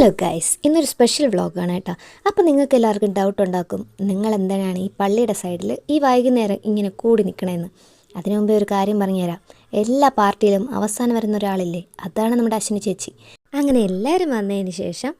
Hello guys ഇന്നൊരു special വ്ളോഗാണ് കേട്ടോ. അപ്പോൾ നിങ്ങൾക്ക് എല്ലാവർക്കും ഡൗട്ട് ഉണ്ടാക്കും നിങ്ങൾ എന്തിനാണ് ഈ പള്ളിയുടെ സൈഡിൽ ഈ വൈകുന്നേരം ഇങ്ങനെ കൂടി നിൽക്കണമെന്ന് അതിനു മുമ്പേ ഒരു കാര്യം പറഞ്ഞുതരാം. എല്ലാ പാർട്ടിയിലും അവസാനം വരുന്ന ഒരാളില്ലേ? അതാണ് നമ്മുടെ അശ്വിനി ചേച്ചി. അങ്ങനെ എല്ലാവരും വന്നതിന് ശേഷം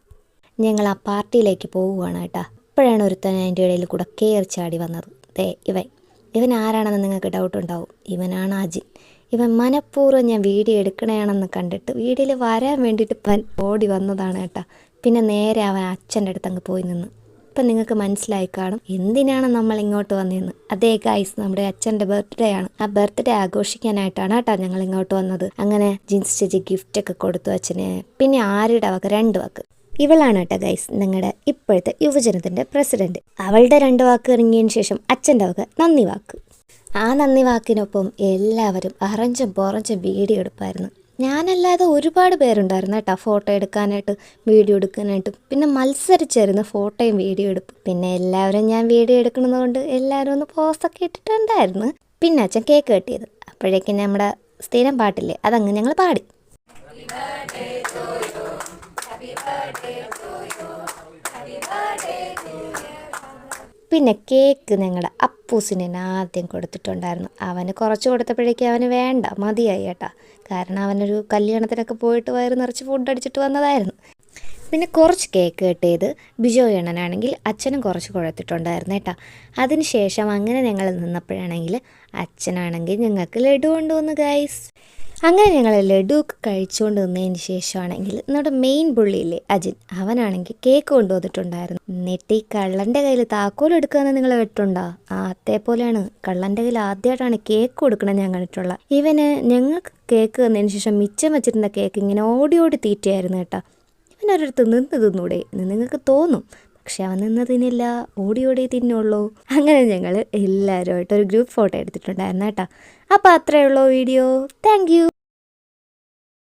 ഞങ്ങൾ ആ പാർട്ടിയിലേക്ക് പോവുകയാണ് കേട്ടോ. അപ്പോഴാണ് ഒരുത്തൻ അതിന്റെ ഇടയിൽ കൂടെ കയറി ചാടി വന്നത്. ദേ ഇവൻ. ഇവൻ ആരാണെന്ന് നിങ്ങൾക്ക് ഡൗട്ട് ഉണ്ടാവും. ഇവനാണ് അജിൻ. ഇവൻ മനഃപൂർവം ഞാൻ വീഡിയോ എടുക്കണയാണെന്ന് കണ്ടിട്ട് വീഡിയോയിൽ വരാൻ വേണ്ടിയിട്ട് ഇപ്പം ഓടി വന്നതാണ് കേട്ടോ. പിന്നെ നേരെ അവൻ അച്ഛന്റെ അടുത്ത് അങ്ങ് പോയി നിന്ന്. ഇപ്പം നിങ്ങൾക്ക് മനസ്സിലായി കാണും എന്തിനാണ് നമ്മൾ ഇങ്ങോട്ട് വന്നതെന്ന്. അതേ ഗൈസ് നമ്മുടെ അച്ഛന്റെ ബർത്ത്ഡേ ആണ്. ആ ബർത്ത്ഡേ ആഘോഷിക്കാനായിട്ടാണ് കേട്ടോ ഞങ്ങൾ ഇങ്ങോട്ട് വന്നത്. അങ്ങനെ ജിൻസ് ചേച്ചി ഗിഫ്റ്റ് ഒക്കെ കൊടുത്തു അച്ഛന്. പിന്നെ ആരുടെ വക രണ്ട് വാക്ക്. ഇവളാണ് കേട്ടോ ഗൈസ് നിങ്ങളുടെ ഇപ്പോഴത്തെ യുവജനത്തിന്റെ പ്രസിഡന്റ് അവളുടെ രണ്ട് വാക്ക് ഇറങ്ങിയതിന് ശേഷം അച്ഛന്റെ വക നന്ദി വാക്ക്. ആ നന്ദി വാക്കിനൊപ്പം എല്ലാവരും അറഞ്ചും പുറഞ്ചും വീഡിയോ എടുപ്പായിരുന്നു. ഞാനല്ലാതെ ഒരുപാട് പേരുണ്ടായിരുന്നു കേട്ടോ ഫോട്ടോ എടുക്കാനായിട്ട് വീഡിയോ എടുക്കാനായിട്ടും പിന്നെ മത്സരിച്ചായിരുന്നു ഫോട്ടോയും വീഡിയോ എടുപ്പ്. പിന്നെ എല്ലാവരും ഞാൻ വീഡിയോ എടുക്കുന്നതുകൊണ്ട് എല്ലാവരും ഒന്ന് പോസ്റ്റൊക്കെ ഇട്ടിട്ടുണ്ടായിരുന്നു. പിന്നെ അച്ഛൻ കേക്ക് കെട്ടിയത്. അപ്പോഴേക്കും നമ്മുടെ സ്ഥിരം പാട്ടില്ലേ അതങ്ങ് ഞങ്ങൾ പാടി. പിന്നെ കേക്ക് ഞങ്ങളുടെ അപ്പൂസിന് ആദ്യം കൊടുത്തിട്ടുണ്ടായിരുന്നു. അവന് കുറച്ച് കൊടുത്തപ്പോഴേക്കും അവന് വേണ്ട മതിയായി കേട്ടാ. കാരണം അവനൊരു കല്യാണത്തിനൊക്കെ പോയിട്ട് വയറ് നിറച്ച് ഫുഡ് അടിച്ചിട്ട് വന്നതായിരുന്നു. പിന്നെ കുറച്ച് കേക്ക് കിട്ടിയത് ബിജോ എണ്ണനാണെങ്കിൽ അച്ഛനും കുറച്ച് കൊടുത്തിട്ടുണ്ടായിരുന്നു കേട്ടോ. അതിനുശേഷം അങ്ങനെ ഞങ്ങൾ നിന്നപ്പോഴാണെങ്കിൽ അച്ഛനാണെങ്കിൽ ഞങ്ങൾക്ക് ലഡു കൊണ്ടുവന്നു ഗൈസ് അങ്ങനെ ഞങ്ങൾ ലഡു ഒക്കെ കഴിച്ചുകൊണ്ട് നിന്നതിന് ശേഷമാണെങ്കിൽ നമ്മുടെ മെയിൻ പുള്ളിയില്ലേ അജിൻ അവനാണെങ്കിൽ കേക്ക് കൊണ്ടുവന്നിട്ടുണ്ടായിരുന്നു. എന്നിട്ട് ഈ കള്ളന്റെ കയ്യിൽ താക്കോൽ എടുക്കുകയെന്ന് നിങ്ങൾ കേട്ടിട്ടുണ്ടോ? ആ അതേപോലെയാണ്. കള്ളന്റെ കയ്യിൽ ആദ്യമായിട്ടാണ് കേക്ക് കൊടുക്കണം ഞാൻ കണ്ടിട്ടുള്ള. ഇവന് ഞങ്ങൾക്ക് കേക്ക് തന്നതിന് ശേഷം മിച്ചം വെച്ചിരുന്ന കേക്ക് ഇങ്ങനെ ഓടി ഓടി തീറ്റയായിരുന്നു കേട്ടോ. ഇവനൊരിടത്ത് നിന്ന് തിന്നൂടെ? നിങ്ങൾക്ക് തോന്നും. പക്ഷെ അവൻ നിന്ന് തിന്നില്ല ഓടി ഓടി തിന്നുള്ളൂ. അങ്ങനെ ഞങ്ങൾ എല്ലാവരുമായിട്ട് ഒരു ഗ്രൂപ്പ് ഫോട്ടോ എടുത്തിട്ടുണ്ടായിരുന്നു കേട്ടോ. അപ്പോൾ അത്രയേ ഉള്ളൂ വീഡിയോ. താങ്ക്